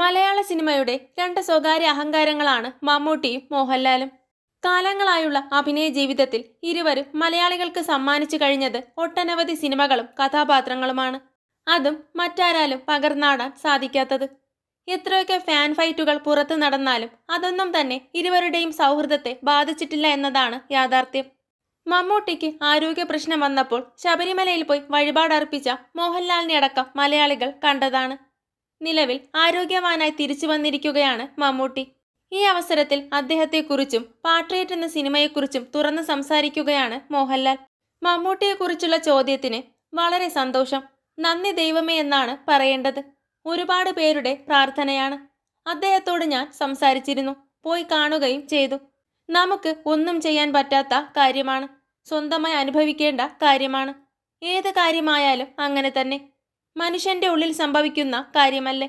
മലയാള സിനിമയുടെ രണ്ട് സ്വകാര്യ അഹങ്കാരങ്ങളാണ് മമ്മൂട്ടിയും മോഹൻലാലും. കാലങ്ങളായുള്ള അഭിനയ ജീവിതത്തിൽ ഇരുവരും മലയാളികൾക്ക് സമ്മാനിച്ചു കഴിഞ്ഞത് ഒട്ടനവധി സിനിമകളും കഥാപാത്രങ്ങളുമാണ്. അതും മറ്റാരാലും പകർന്നാടാൻ സാധിക്കാത്തത്. എത്രയൊക്കെ ഫാൻ ഫൈറ്റുകൾ പുറത്തു നടന്നാലും അതൊന്നും തന്നെ ഇരുവരുടെയും സൗഹൃദത്തെ ബാധിച്ചിട്ടില്ല എന്നതാണ് യാഥാർത്ഥ്യം. മമ്മൂട്ടിക്ക് ആരോഗ്യ പ്രശ്നം വന്നപ്പോൾ ശബരിമലയിൽ പോയി വഴിപാടർപ്പിച്ച മോഹൻലാലിനെ അടക്കം മലയാളികൾ കണ്ടതാണ്. നിലവിൽ ആരോഗ്യവാനായി തിരിച്ചു വന്നിരിക്കുകയാണ് മമ്മൂട്ടി. ഈ അവസരത്തിൽ അദ്ദേഹത്തെക്കുറിച്ചും പാട്രിയറ്റ് എന്ന സിനിമയെക്കുറിച്ചും തുറന്ന് സംസാരിക്കുകയാണ് മോഹൻലാൽ. മമ്മൂട്ടിയെക്കുറിച്ചുള്ള ചോദ്യത്തിന് വളരെ സന്തോഷം. നന്ദി ദൈവമേ എന്നാണ് പറയേണ്ടത്. ഒരുപാട് പേരുടെ പ്രാർത്ഥനയാണ്. അദ്ദേഹത്തോട് ഞാൻ സംസാരിച്ചിരുന്നു. പോയി കാണുകയും ചെയ്തു. നമുക്ക് ഒന്നും ചെയ്യാൻ പറ്റാത്ത കാര്യമാണ്. സ്വന്തമായി അനുഭവിക്കേണ്ട കാര്യമാണ്. ഏത് കാര്യമായാലും അങ്ങനെ തന്നെ. മനുഷ്യന്റെ ഉള്ളിൽ സംഭവിക്കുന്ന കാര്യമല്ലേ?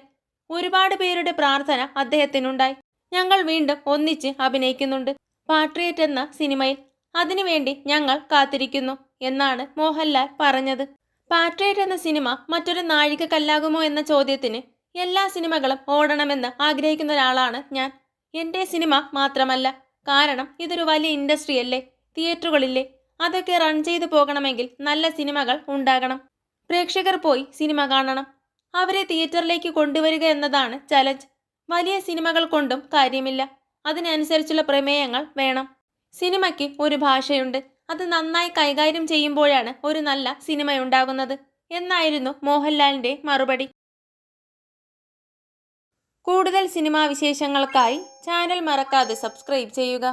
ഒരുപാട് പേരുടെ പ്രാർത്ഥന അദ്ദേഹത്തിനുണ്ടായി. ഞങ്ങൾ വീണ്ടും ഒന്നിച്ച് അഭിനയിക്കുന്നുണ്ട്. പാട്രിയറ്റ് എന്ന സിനിമയിൽ അതിനുവേണ്ടി ഞങ്ങൾ കാത്തിരിക്കുന്നു എന്നാണ് മോഹൻലാൽ പറഞ്ഞത്. പാട്രിയറ്റ് എന്ന സിനിമ മറ്റൊരു നാഴിക കല്ലാകുമോ എന്ന ചോദ്യത്തിന് എല്ലാ സിനിമകളും ഓടണമെന്ന് ആഗ്രഹിക്കുന്ന ഒരാളാണ് ഞാൻ. എന്റെ സിനിമ മാത്രമല്ല കാരണം ഇതൊരു വലിയ ഇൻഡസ്ട്രി അല്ലേ തിയേറ്ററുകളില്ലേ. അതൊക്കെ റൺ ചെയ്തു പോകണമെങ്കിൽ നല്ല സിനിമകൾ ഉണ്ടാകണം. പ്രേക്ഷകർ പോയി സിനിമ കാണണം. അവരെ തിയേറ്ററിലേക്ക് കൊണ്ടുവരിക എന്നതാണ് ചലഞ്ച്. വലിയ സിനിമകൾ കൊണ്ടും കാര്യമില്ല. അതിനനുസരിച്ചുള്ള പ്രമേയങ്ങൾ വേണം. സിനിമയ്ക്ക് ഒരു ഭാഷയുണ്ട്. അത് നന്നായി കൈകാര്യം ചെയ്യുമ്പോഴാണ് ഒരു നല്ല സിനിമയുണ്ടാകുന്നത് എന്നായിരുന്നു മോഹൻലാലിന്റെ മറുപടി. കൂടുതൽ സിനിമാ വിശേഷങ്ങൾക്കായി ചാനൽ മറക്കാതെ സബ്സ്ക്രൈബ് ചെയ്യുക.